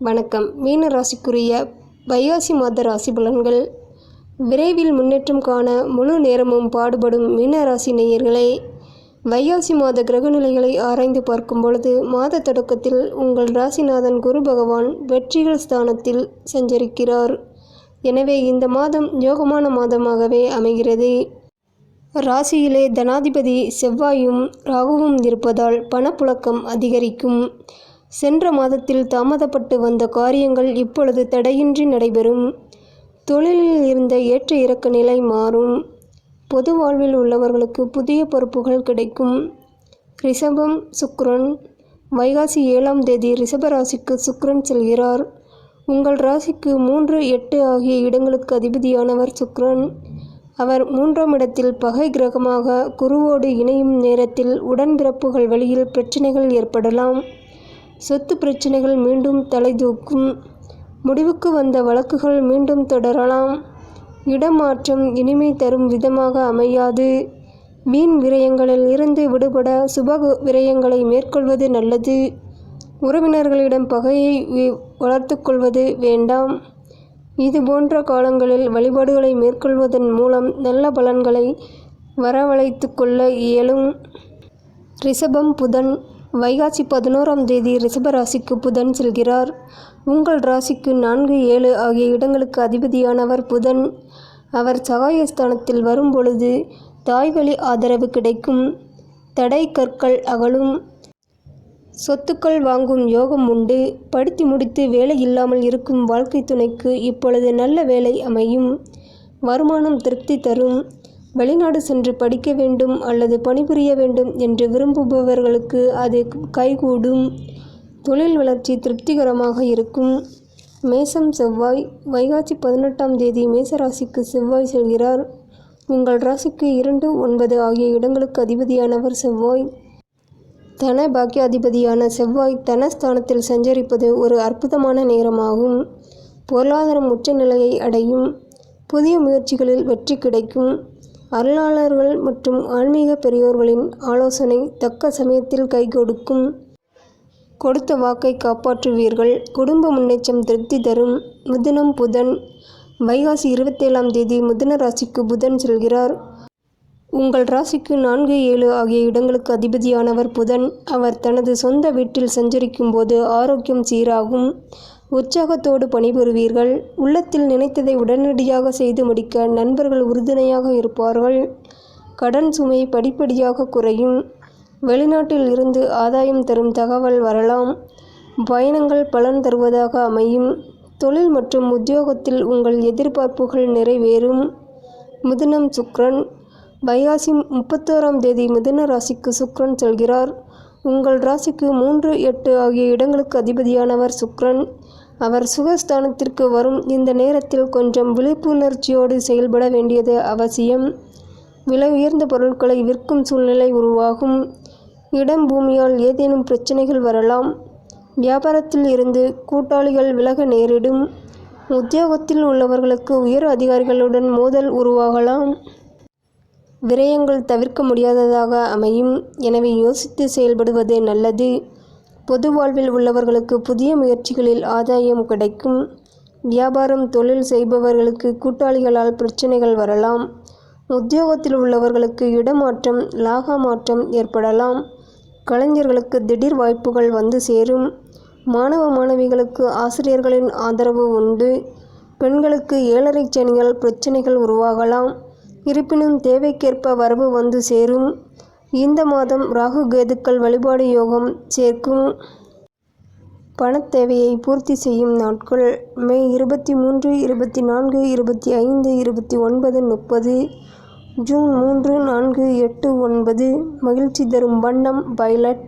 வணக்கம். மீன ராசிக்குரிய வைகாசி மாத ராசி பலன்கள். விரைவில் முன்னேற்றம் காண முழு நேரமும் பாடுபடும் மீன ராசி நேயர்களே வைகாசி மாத கிரகநிலைகளை ஆராய்ந்து பார்க்கும் பொழுது மாத தொடக்கத்தில் உங்கள் ராசிநாதன் குரு பகவான் வெற்றிகள் ஸ்தானத்தில் சஞ்சரிக்கிறார். எனவே இந்த மாதம் யோகமான மாதமாகவே அமைகிறது. ராசியிலே தனாதிபதி செவ்வாயும் ராகுவும் இருப்பதால் பணப்புழக்கம் அதிகரிக்கும். சென்ற மாதத்தில் தாமதப்பட்டு வந்த காரியங்கள் இப்பொழுது தடையின்றி நடைபெறும். தொழிலில் இருந்த ஏற்ற இறக்க நிலை மாறும். பொது வாழ்வில் உள்ளவர்களுக்கு புதிய பொறுப்புகள் கிடைக்கும். ரிஷபம் சுக்ரன். வைகாசி ஏழாம் தேதி ரிஷபராசிக்கு சுக்ரன் செல்கிறார். உங்கள் ராசிக்கு மூன்று எட்டு ஆகிய இடங்களுக்கு அதிபதியானவர் சுக்ரன். அவர் மூன்றாம் இடத்தில் பகை கிரகமாக குருவோடு இணையும் நேரத்தில் உடன்பிறப்புகள் வழியில் பிரச்சனைகள் ஏற்படலாம். சொத்து பிரச்சனைகள் மீண்டும் தலைதூக்கும் முடிவுக்கு வந்த வழக்குகள் மீண்டும் தொடரலாம். இடமாற்றம் இனிமை தரும் விதமாக அமையாது. வீண் விரயங்களில் இருந்து விடுபட சுப விரயங்களை மேற்கொள்வது நல்லது. உறவினர்களிடம் பகையை வளர்த்து கொள்வது வேண்டாம். இது போன்ற காலங்களில் வழிபாடுகளை மேற்கொள்வதன் மூலம் நல்ல பலன்களை வரவழைத்து கொள்ள இயலும். ரிஷபம் புதன் வைகாசி பதினோராம் தேதி ரிஷபராசிக்கு புதன் செல்கிறார். உங்கள் ராசிக்கு நான்கு ஏழு ஆகிய இடங்களுக்கு அதிபதியானவர் புதன். அவர் சகாயஸ்தானத்தில் வரும் பொழுது தாய்வழி ஆதரவு கிடைக்கும். தடை கற்கள் அகலும். சொத்துக்கள் வாங்கும் யோகம் உண்டு. படித்து முடித்து வேலை இல்லாமல் இருக்கும் வாழ்க்கை துணைக்கு இப்பொழுது நல்ல வேலை அமையும். வருமானம் திருப்தி தரும். வெளிநாடு சென்று படிக்க வேண்டும் அல்லது பணிபுரிய வேண்டும் என்று விரும்புபவர்களுக்கு அது கைகூடும். தொழில் வளர்ச்சி திருப்திகரமாக இருக்கும். மேசம் செவ்வாய் வைகாசி பதினெட்டாம் தேதி மேசராசிக்கு செவ்வாய் செல்கிறார். உங்கள் ராசிக்கு இரண்டு ஒன்பது ஆகிய இடங்களுக்கு அதிபதியானவர் செவ்வாய். தன பாக்கியாதிபதியான செவ்வாய் தனஸ்தானத்தில் சஞ்சரிப்பது ஒரு அற்புதமான நேரமாகும். பொருளாதாரம் உச்சநிலையை அடையும். புதிய முயற்சிகளில் வெற்றி கிடைக்கும். அருளாளர்கள் மற்றும் ஆன்மீக பெரியோர்களின் ஆலோசனை தக்க சமயத்தில் கை கொடுக்கும். கொடுத்த வாக்கை காப்பாற்றுவீர்கள். குடும்ப முன்னேற்றம் திருப்தி தரும். முதினம் புதன். வைகாசி இருபத்தேழாம் தேதி மிதுன ராசிக்கு புதன் செல்கிறார். உங்கள் ராசிக்கு நான்கு ஏழு ஆகிய இடங்களுக்கு அதிபதியானவர் புதன். அவர் தனது சொந்த வீட்டில் சஞ்சரிக்கும் போது ஆரோக்கியம் சீராகும். உற்சாகத்தோடு பணிபுரிவீர்கள். உள்ளத்தில் நினைத்ததை உடனடியாக செய்து முடிக்க நண்பர்கள் உறுதுணையாக இருப்பார்கள். கடன் சுமை படிப்படியாக குறையும். வெளிநாட்டில் இருந்து ஆதாயம் தரும் தகவல் வரலாம். பயணங்கள் பலன் தருவதாக அமையும். தொழில் மற்றும் உத்தியோகத்தில் உங்கள் எதிர்பார்ப்புகள் நிறைவேறும். மிதுனம் சுக்ரன் வைகாசி முப்பத்தோராம் தேதி மிதுன ராசிக்கு சுக்ரன் செல்கிறார். உங்கள் ராசிக்கு மூன்று எட்டு ஆகிய இடங்களுக்கு அதிபதியானவர் சுக்ரன். அவர் சுகஸ்தானத்திற்கு வரும் இந்த நேரத்தில் கொஞ்சம் விழிப்புணர்ச்சியோடு செயல்பட வேண்டியது அவசியம். விலை உயர்ந்த பொருட்களை விற்கும் சூழ்நிலை உருவாகும். இடம் பூமியால் ஏதேனும் பிரச்சனைகள் வரலாம். வியாபாரத்தில் இருந்து கூட்டாளிகள் விலக நேரிடும். உத்தியோகத்தில் உள்ளவர்களுக்கு உயர் அதிகாரிகளுடன் மோதல் உருவாகலாம். விரயங்கள் தவிர்க்க முடியாததாக அமையும். எனவே யோசித்து செயல்படுவது நல்லது. பொது வாழ்வில் உள்ளவர்களுக்கு புதிய முயற்சிகளில் ஆதாயம் கிடைக்கும். வியாபாரம் தொழில் செய்பவர்களுக்கு கூட்டாளிகளால் பிரச்சனைகள் வரலாம். உத்தியோகத்தில் உள்ளவர்களுக்கு இடமாற்றம் லாகா மாற்றம் ஏற்படலாம். கலைஞர்களுக்கு திடீர் வாய்ப்புகள் வந்து சேரும். மாணவ மாணவிகளுக்கு ஆசிரியர்களின் ஆதரவு உண்டு. பெண்களுக்கு ஏழரை சனியால் பிரச்சனைகள் உருவாகலாம். இருப்பினும் தேவைக்கேற்ப வரவு வந்து சேரும். இந்த மாதம் ராகு கேதுக்கள் வழிபாடு யோகம் சேர்க்கும் பணத்தேவையை பூர்த்தி செய்யும் நாட்கள். மே இருபத்தி மூன்று இருபத்தி நான்கு இருபத்தி ஐந்து இருபத்தி ஒன்பது முப்பது. ஜூன் மூன்று நான்கு எட்டு ஒன்பது. மகிழ்ச்சி தரும் வண்ணம் பைலட்